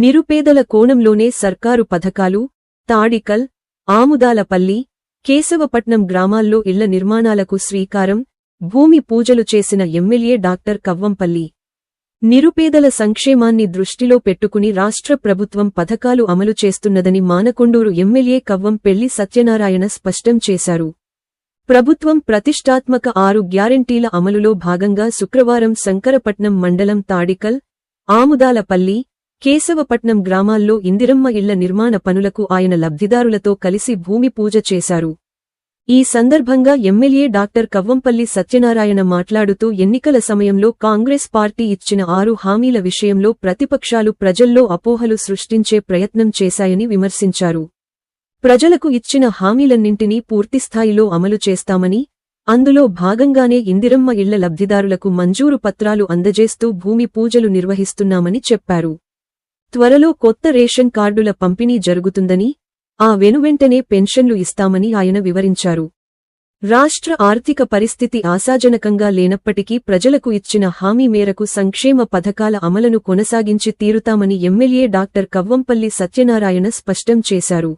నిరుపేదల కోణంలోనే సర్కారు పథకాలు తాడికల్ ఆముదాలపల్లి కేశవపట్నం గ్రామాల్లో ఇళ్ళ నిర్మాణాలకు శ్రీకారం భూమి పూజలు చేసిన ఎమ్మెల్యే డాక్టర్ కవ్వంపల్లి. నిరుపేదల సంక్షేమాన్ని దృష్టిలో పెట్టుకుని రాష్ట్ర ప్రభుత్వం పథకాలు అమలు చేస్తున్నదని మానకొండూరు ఎమ్మెల్యే కవ్వం పెళ్ళి సత్యనారాయణ స్పష్టం చేశారు. ప్రభుత్వం ప్రతిష్టాత్మక ఆరు గ్యారంటీల అమలులో భాగంగా శుక్రవారం శంకరపట్నం మండలం తాడికల్ ఆముదాలపల్లి కేశవపట్నం గ్రామాల్లో ఇందిరమ్మ ఇళ్ళ నిర్మాణ పనులకు ఆయన లబ్ధిదారులతో కలిసి భూమి పూజ చేశారు. ఈ సందర్భంగా ఎమ్మెల్యే డాక్టర్ కవ్వంపల్లి సత్యనారాయణ మాట్లాడుతూ ఎన్నికల సమయంలో కాంగ్రెస్ పార్టీ ఇచ్చిన ఆరు హామీల విషయంలో ప్రతిపక్షాలు ప్రజల్లో అపోహలు సృష్టించే ప్రయత్నం చేశాయని విమర్శించారు. ప్రజలకు ఇచ్చిన హామీలన్నింటినీ పూర్తిస్థాయిలో అమలు చేస్తామని అందులో భాగంగానే ఇందిరమ్మ ఇళ్ళ లబ్ధిదారులకు మంజూరు పత్రాలు అందజేస్తూ భూమి పూజలు నిర్వహిస్తున్నామని చెప్పారు. త్వరలో కొత్త రేషన్ కార్డుల పంపిణీ జరుగుతుందని ఆ వెనువెంటనే పెన్షన్లు ఇస్తామని ఆయన వివరించారు. రాష్ట్ర ఆర్థిక పరిస్థితి ఆశాజనకంగా లేనప్పటికీ ప్రజలకు ఇచ్చిన హామీ మేరకు సంక్షేమ పథకాల అమలును కొనసాగించి తీరుతామని ఎమ్మెల్యే డాక్టర్ కవ్వంపల్లి సత్యనారాయణ స్పష్టం చేశారు.